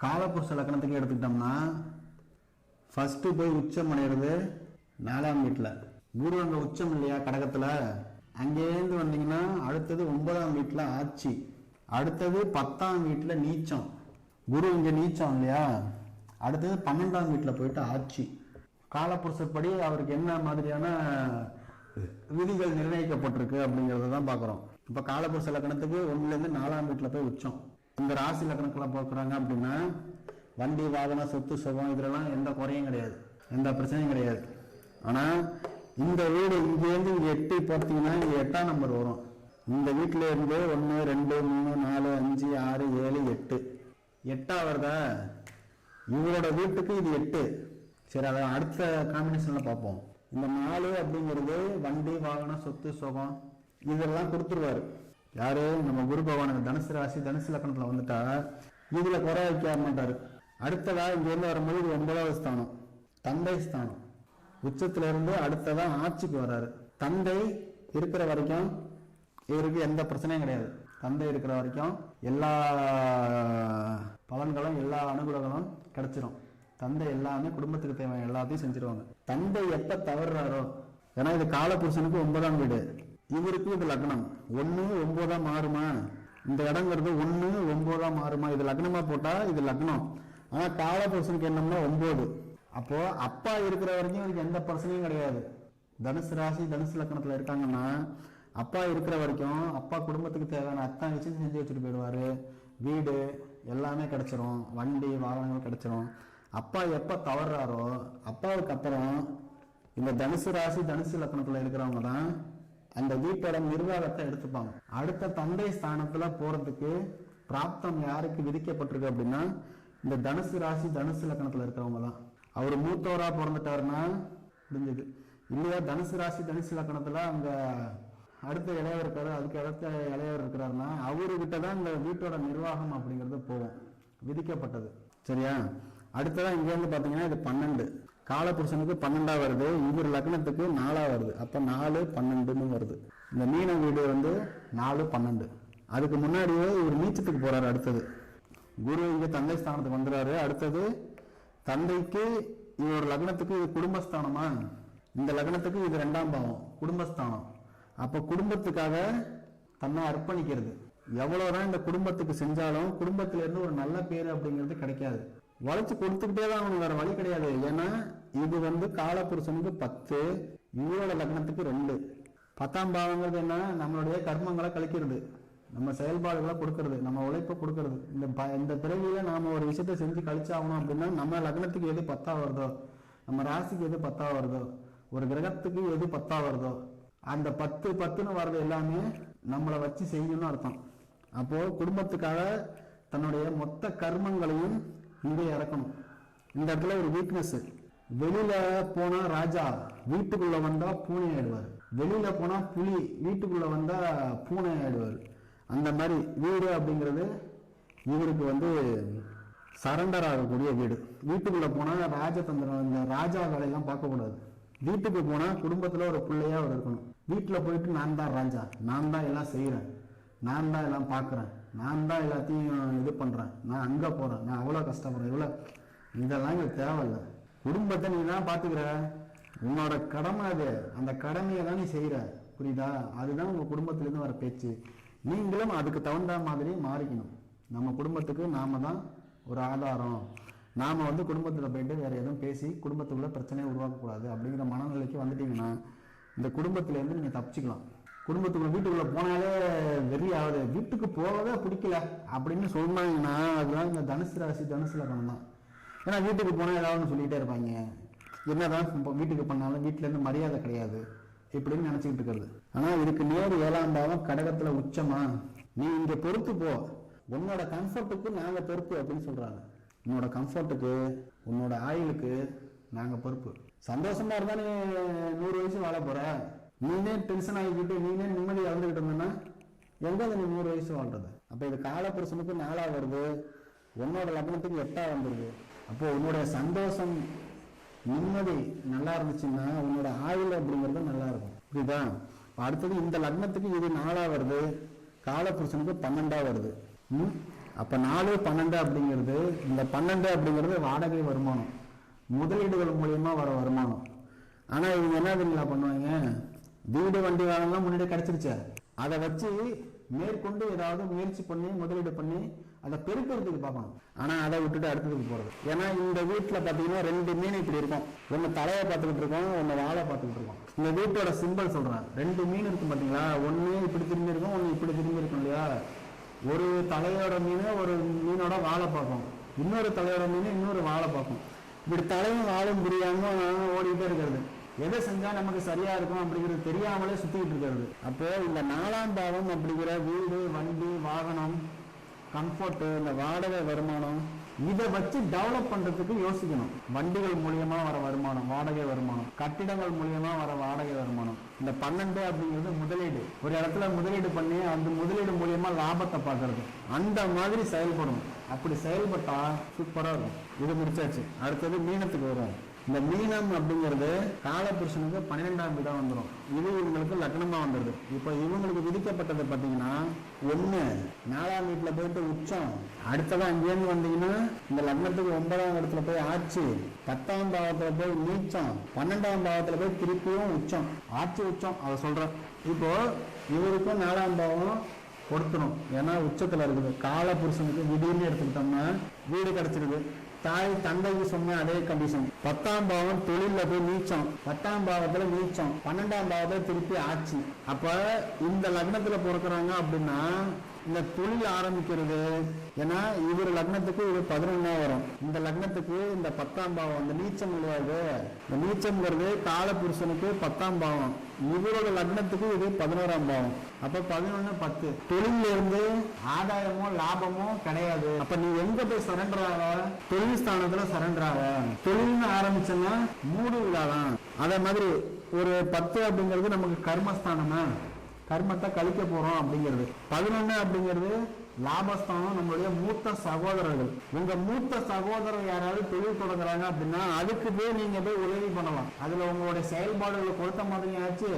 காலப்புருஷ லக்கணத்துக்கு எடுத்துக்கிட்டோம்னா ஃபஸ்ட்டு போய் உச்சம் அடைகிறது நாலாம் வீட்டில். குரு அங்கே உச்சம் இல்லையா கடகத்தில்? அங்கேருந்து வந்தீங்கன்னா அடுத்தது ஒன்பதாம் வீட்டில் ஆட்சி. அடுத்தது பத்தாம் வீட்டில் நீச்சம். குரு இங்கே நீச்சம் இல்லையா? அடுத்தது பன்னெண்டாம் வீட்டில் போயிட்டு ஆட்சி. காலப்புருஷப்படி அவருக்கு என்ன மாதிரியான விதிகள் நிர்ணயிக்கப்பட்டிருக்கு அப்படிங்கிறத தான் பார்க்குறோம். இப்போ காலப்புருஷ லக்கணத்துக்கு ஒன்றுலேருந்து நாலாம் வீட்டில் போய் உச்சம். இந்த ராசி லக்னக்கெல்லாம் பார்க்குறாங்க அப்படின்னா வண்டி வாகனம் சொத்து சுகம் இதெல்லாம் எந்த குறையும் கிடையாது. எந்த பிரச்சனையும் கிடையாது. ஆனால் இந்த வீடு இங்கேருந்து இங்கே எட்டி பார்த்தீங்கன்னா இங்கே எட்டாம் நம்பர் வரும். இந்த வீட்டில் இருந்து ஒன்று ரெண்டு மூணு நாலு அஞ்சு ஆறு ஏழு எட்டு. எட்டா வருதா? இவரோட வீட்டுக்கு இது எட்டு. சரி அதை அடுத்த காம்பினேஷனில் பார்ப்போம். இந்த நாலு அப்படிங்கிறது வண்டி வாகனம் சொத்து சுகம் இதெல்லாம் கொடுத்துருவாரு. யாரு நம்ம குரு பகவான் தனுசு ராசி தனுசு லக்கணத்தில் வந்துட்டா இதுல குறை வைக்க மாட்டாரு? அடுத்ததா இங்கேருந்து வரும்போது இது ஒன்பதாவது ஸ்தானம் தந்தை ஸ்தானம். உச்சத்துல இருந்து அடுத்ததா ஆட்சிக்கு வர்றாரு தந்தை இருக்கிற வரைக்கும் இவருக்கு எந்த பிரச்சனையும் கிடையாது. தந்தை இருக்கிற வரைக்கும் எல்லா பலன்களும் எல்லா அனுகூலங்களும் கிடைச்சிரும். தந்தை எல்லாமே குடும்பத்துக்கு தேவையான எல்லாத்தையும் செஞ்சிருவாங்க. தந்தை எப்ப தவறுறாரோ ஏன்னா இது காலபுருஷனுக்கு ஒன்பதாம் வீடு. இவருக்கு இது லக்னம். ஒன்று ஒன்பதா மாறுமா? இந்த இடங்கிறது ஒன்று ஒன்பதா மாறுமா? இது லக்னமா போட்டா இது லக்னம். ஆனா காலபுருஷனுக்கு என்னம்னா ஒன்பது அப்போ அப்பா இருக்கிற வரைக்கும் இவருக்கு எந்த பிரச்சனையும் கிடையாது. தனுசு ராசி தனுசு லக்கணத்தில் இருக்காங்கன்னா அப்பா இருக்கிற வரைக்கும் அப்பா குடும்பத்துக்கு தேவையான அத்தான் விஷயம் செஞ்சு வச்சுட்டு போயிடுவாரு. வீடு எல்லாமே கிடைச்சிரும். வண்டி வாகனங்கள் கிடைச்சிரும். அப்பா எப்போ தவறாரோ அப்பாவுக்கு அப்புறம் இந்த தனுசு ராசி தனுசு லக்கணத்தில் இருக்கிறவங்க தான் அந்த வீட்டோட நிர்வாகத்தை எடுத்துப்பாங்க. அடுத்த தந்தை ஸ்தானத்துல போறதுக்கு பிராப்தம் யாருக்கு விதிக்கப்பட்டிருக்கு அப்படின்னா இந்த தனுசு ராசி தனுசு லக்கணத்துல இருக்கிறவங்க தான். அவர் மூத்தவரா பிறந்துட்டாருன்னா முடிஞ்சது. இல்லையா தனுசு ராசி தனுசு லக்கணத்துல அங்க அடுத்த இளையவர் இருக்காரு அதுக்கு அடுத்த இளையவர் இருக்கிறாருன்னா அவர்கிட்ட தான் இந்த வீட்டோட நிர்வாகம் அப்படிங்கிறது போகும். விதிக்கப்பட்டது. சரியா? அடுத்ததான் இங்க இருந்து பாத்தீங்கன்னா இது பன்னெண்டு. காலபுருஷனுக்கு பன்னெண்டா வருது இவர் லக்னத்துக்கு நாலா வருது. அப்ப நாலு பன்னெண்டுன்னு வருது. இந்த மீன வீடு வந்து நாலு பன்னெண்டு. அதுக்கு முன்னாடியே இவர் நீச்சத்துக்கு போறாரு அடுத்தது. குரு இங்க தந்தை ஸ்தானத்துக்கு வந்துறாரு. அடுத்தது தந்தைக்கு இவர் லக்னத்துக்கு இது குடும்பஸ்தானமா? இந்த லக்னத்துக்கு இது ரெண்டாம் பாவம் குடும்பஸ்தானம். அப்ப குடும்பத்துக்காக தன்னை அர்ப்பணிக்கிறது. எவ்வளவுதான் இந்த குடும்பத்துக்கு செஞ்சாலும் குடும்பத்துல இருந்து ஒரு நல்ல பேர் அப்படிங்கிறது கிடைக்காது. வளைச்சு கொடுத்துக்கிட்டே தான் அவனுக்கு வேற வழி கிடையாது. ஏன்னா இது வந்து காலபுருஷனுக்கு பத்து இவரோட லக்னத்துக்கு ரெண்டு. பத்தாம் பாவங்கிறது என்ன? நம்மளுடைய கர்மங்களை கழிக்கிறது. நம்ம செயல்பாடுகளை கொடுக்கறது. நம்ம உழைப்பை கொடுக்கறது. இந்த ப இந்த பிறவியில நாம ஒரு விஷயத்த செஞ்சு கழிச்சாகணும் அப்படின்னா நம்ம லக்னத்துக்கு எது பத்தா வருதோ நம்ம ராசிக்கு எது பத்தா வருதோ ஒரு கிரகத்துக்கு எது பத்தா வருதோ அந்த பத்து பத்துன்னு வர்றது எல்லாமே நம்மளை வச்சு செய்யணும்னு அர்த்தம். அப்போ குடும்பத்துக்காக தன்னுடைய மொத்த கர்மங்களையும் இங்கே இறக்கணும். இந்த இடத்துல ஒரு வீக்னஸ் வெளியில போனா ராஜா வீட்டுக்குள்ள வந்தா பூனை ஆயிடுவார். வெளியில போனா புலி வீட்டுக்குள்ள வந்தா பூனை ஆயிடுவார். அந்த மாதிரி வீடு அப்படிங்கிறது இவருக்கு வந்து சரண்டர் ஆகக்கூடிய வீடு. வீட்டுக்குள்ள போனா ராஜதந்திரம் இந்த ராஜா வேலையெல்லாம் பார்க்கக்கூடாது. வீட்டுக்கு போனா குடும்பத்துல ஒரு பிள்ளையா அவர் இருக்கணும். வீட்டுல போயிட்டு நான் தான் ராஜா நான் தான் எல்லாம் செய்யறேன் நான் தான் எல்லாம் பார்க்குறேன். நான் தான் எல்லாத்தையும் இது பண்ணுறேன் நான் அங்கே போகிறேன் நான் அவ்வளோ கஷ்டப்படுறேன். இவ்வளோ இதெல்லாம் எங்களுக்கு தேவையில்லை. குடும்பத்தை நீ தான் பார்த்துக்கிற? உன்னோட கடமை அது. அந்த கடமையை தான் நீ செய்கிற புரியுதா? அதுதான் உங்கள் குடும்பத்துலேருந்து வர பேச்சு. நீங்களும் அதுக்கு தகுந்த மாதிரி மாறிக்கணும். நம்ம குடும்பத்துக்கு நாம தான் ஒரு ஆதாரம். நாம் வந்து குடும்பத்தில் போயிட்டு வேறு எதுவும் பேசி குடும்பத்துக்குள்ளே பிரச்சனையை உருவாக்கக்கூடாது அப்படிங்கிற மனநிலைக்கு வந்துட்டீங்கன்னா இந்த குடும்பத்துலேருந்து நீங்கள் தப்பிச்சிக்கலாம் தப்பிச்சுக்கலாம். குடும்பத்துக்குள்ள வீட்டுக்குள்ள போனாலே வெறி ஆகுது. வீட்டுக்கு போகவே பிடிக்கல அப்படின்னு சொன்னாங்கன்னா அதுதான் இந்த தனுசு ராசி தனுசு லக்கணம் தான் ஏன்னா வீட்டுக்கு போனால் ஏதாவது சொல்லிகிட்டே இருப்பாங்க. என்னதான் இப்போ வீட்டுக்கு பண்ணாலும் வீட்டுல இருந்து மரியாதை கிடையாது இப்படின்னு நினைச்சுக்கிட்டு இருக்கிறது. ஆனா இதுக்கு நேர் ஏழாம் பாவம் கடகத்துல உச்சமா? நீ இங்க பொறுத்து போ. உன்னோட கம்ஃபர்ட்டுக்கு நாங்க பொறுப்பு அப்படின்னு சொல்றாங்க. உன்னோட கம்ஃபர்ட்டுக்கு உன்னோட ஆயுளுக்கு நாங்க பொறுப்பு. சந்தோஷமா இருந்தா நீ நூறு வயசு வாழ போற. நீனே டென்ஷன் ஆகிக்கிட்டு நீனே நிம்மதி இழந்துகிட்டு இருந்தனா எங்க நீ நூறு வயசு வாழ்றது? அப்ப இது காலபுருஷனுக்கு நாளாக வருது உன்னோட லக்னத்துக்கு எட்டா வந்துருது. அப்போ உன்னுடைய சந்தோஷம் நிம்மதி நல்லா இருந்துச்சுன்னா உன்னோட ஆயுள் அப்படிங்கிறது நல்லா இருக்கும். புரியுதா? அடுத்தது இந்த லக்னத்துக்கு இது நாலா வருது காலபுருஷனுக்கு பன்னெண்டா வருது. ம்? அப்ப நாலு பன்னெண்டு அப்படிங்கிறது இந்த பன்னெண்டு அப்படிங்கிறது வாடகை வருமானம். முதலீடுகள் மூலியமா வர வருமானம். ஆனா இவங்க என்ன பண்ணுவாங்க? வீடு வண்டி வாகனம்லாம் முன்னாடி கிடைச்சிருச்சு. அதை வச்சு மேற்கொண்டு ஏதாவது முயற்சி பண்ணி முதலீடு பண்ணி அதை பெருக்கிறதுக்கு பார்க்கணும் ஆனா அதை விட்டுட்டு அடுத்ததுக்கு போறது. ஏன்னா இந்த வீட்டுல பாத்தீங்கன்னா ரெண்டு மீன் இப்படி இருக்கும். ஒன்னு தலையை பார்த்துக்கிட்டு இருக்கோம் ஒன்னு வாழை பார்த்துக்கிட்டு இருக்கோம். இந்த வீட்டோட சிம்பிள் சொல்றேன். ரெண்டு மீன் இருக்கும் பாத்தீங்களா ஒன்று இப்படி திரும்பி இருக்கும் ஒன்னு இப்படி திரும்பி இருக்கும் இல்லையா? ஒரு தலையோட மீன் ஒரு மீனோட வாழை பார்க்கும் இன்னொரு தலையோட மீன் இன்னொரு வாழை பார்க்கும் இப்படி தலையும் வாழும் புரியாம ஓடிட்டே இருக்கிறது. எதை செஞ்சா நமக்கு சரியா இருக்கும் அப்படிங்கிறது தெரியாமலே சுத்திட்டு இருக்கிறது. அப்போ இந்த நாலாம் பாவம் அப்படிங்கிற வீடு வண்டி வாகனம் கம்ஃபர்ட் இந்த வாடகை வருமானம் இதை வச்சு டெவலப் பண்றதுக்கு யோசிக்கணும். வண்டிகள் மூலியமா வர வருமானம் வாடகை வருமானம் கட்டிடங்கள் மூலியமா வர வாடகை வருமானம். இந்த பன்னெண்டு அப்படிங்கிறது முதலீடு. ஒரு இடத்துல முதலீடு பண்ணி அந்த முதலீடு மூலியமா லாபத்தை பார்க்கறது. அந்த மாதிரி செயல்படும் அப்படி செயல்பட்டா சூப்பரா இருக்கும். இது முடிச்சாச்சு. அடுத்தது மீனத்துக்கு வரும் இந்த மீனம் அப்படிங்கிறது காலபுருஷனுக்கு பன்னிரெண்டாம் வீடா வந்துடும் இது இவங்களுக்கு லக்னமா வந்துடுது இப்போ இவங்களுக்கு விதிக்கப்பட்டது பார்த்தீங்கன்னா ஒண்ணு நாலாம் வீட்டுல போயிட்டு உச்சம். அடுத்ததான் அங்கேருந்து வந்தீங்கன்னா இந்த லக்னத்துக்கு ஒன்பதாம் இடத்துல போய் ஆட்சி பத்தாம் பாவத்துல போய் நீச்சம் பன்னெண்டாம் பாவத்துல போய் திருப்பியும் உச்சம். ஆட்சி உச்சம் அதை சொல்றேன். இப்போ இவருக்கும் நாலாம் பாவம் கொடுத்துரும். ஏன்னா உச்சத்துல இருக்குது. காலபுருஷனுக்கு திடீர்னு எடுத்துக்கிட்டோம்னா வீடு கிடைச்சிருது. தாய் தந்தைக்கு சொன்ன அதே கண்டிஷன் பத்தாம் பாவம் தொழில போய் நீச்சம். பத்தாம் பாவத்துல நீச்சம். பன்னெண்டாம் பாவத்துல திருப்பி ஆட்சி. அப்ப இந்த லக்னத்துல பிறக்கிறாங்க அப்படின்னா இந்த தொழில் ஆரம்பிக்கிறது ஏன்னா இவர் லக்னத்துக்கு இவர் பதினொன்னா வரும். இந்த லக்னத்துக்கு இந்த பத்தாம் பாவம் இந்த நீச்சம் கிடையாது இந்த நீச்சம்ங்கிறது காலபுருஷனுக்கு பத்தாம் பாவம். இவரோட லக்னத்துக்கு இது பதினோராம் பாவம். அப்ப பதினொன்னு பத்து. தொழில இருந்து ஆதாயமோ லாபமோ கிடையாது. அப்ப நீ எங்க போய் சரண்டர் ஆக தொழில் ஸ்தானத்துல சரண்டர் ஆக தொழில்னு ஆரம்பிச்சோன்னா மூடு விழாதான். அதே மாதிரி ஒரு பத்து அப்படிங்கிறது நமக்கு கர்மஸ்தானமா? கர்மத்தை கழிக்க போறோம் அப்படிங்கிறது. பதினொன்னு அப்படிங்கிறது லாபஸ்தானம் நம்மளுடைய மூத்த சகோதரர்கள். உங்க மூத்த சகோதரர் யாராவது தொழில் தொடங்குறாங்க அப்படின்னா அதுக்கு போய் நீங்க போய் உதவி பண்ணலாம். அதுல உங்களுடைய செயல்பாடுகளை கொடுத்த மாதிரி ஆச்சு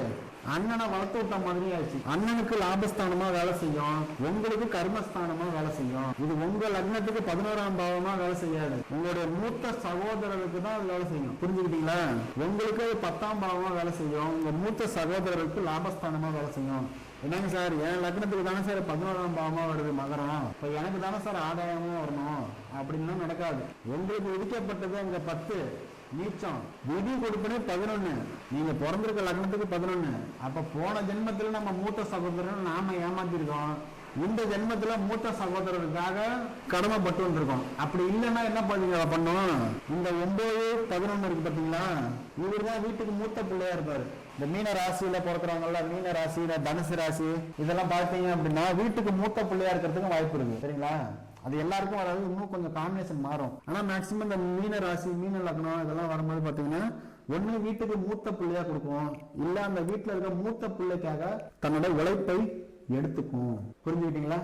அண்ணனை வளர்த்து விட்ட மாதிரி ஆச்சு. அண்ணனுக்கு லாபஸ்தானமா வேலை செய்யும் உங்களுக்கு கர்மஸ்தானமா வேலை செய்யும். இது உங்க லக்னத்துக்கு பதினோராம் பாவமா வேலை செய்யாது. உங்களுடைய மூத்த சகோதரருக்கு தான் அது வேலை செய்யும். புரிஞ்சுக்கிட்டீங்களா? உங்களுக்கு பத்தாம் பாவமா வேலை செய்யும். உங்க மூத்த சகோதரருக்கு லாபஸ்தானமா வேலை செய்யும். என்னங்க சார்? என் லக்னத்துக்கு தானே சார் பதினோராம் பாவமா வருது மகரம். இப்ப எனக்கு தானே சார் ஆதாயமும் வரணும். அப்படின்லாம் நடக்காது. உங்களுக்கு விதிக்கப்பட்டது அங்க பத்து. நீச்சம். விதி கொடுப்பனே பதினொன்னு. நீங்க பிறந்திருக்க லக்னத்துக்கு பதினொன்னு. அப்ப போன ஜென்மத்துல நம்ம மூத்த சகோதரன் நாம ஏமாத்திருக்கோம். இந்த ஜென்மத்துல மூத்த சகோதரருக்காக கடமைப்பட்டு வந்திருக்கோம். அப்படி இல்லைன்னா என்ன பண்ணுங்க பண்ணோம் இந்த ஒன்பது பதினொன்னு இருக்கு பாத்தீங்களா? இவர் தான் வீட்டுக்கு மூத்த பிள்ளையா இருப்பாரு. இந்த மீன ராசியில பிறக்கிறவங்கல்ல மீன ராசி தனுசு ராசி இதெல்லாம் பார்த்தீங்க அப்படின்னா வீட்டுக்கு மூத்த பிள்ளையா இருக்கிறதுக்கு வாய்ப்பு இருக்கு. சரிங்களா? அது எல்லாருக்கும் வராது இன்னும் கொஞ்சம் காம்பினேஷன் மாறும். ஆனா மேக்சிமம் இந்த மீன ராசி மீன லக்னம் இதெல்லாம் வரும்போது பாத்தீங்கன்னா ஒண்ணு வீட்டுக்கு மூத்த பிள்ளையா கொடுக்கும். இல்ல அந்த வீட்டுல இருக்க மூத்த பிள்ளைக்காக தன்னோட உழைப்பை எடுத்துக்கும். புரிஞ்சுக்கிட்டீங்களா?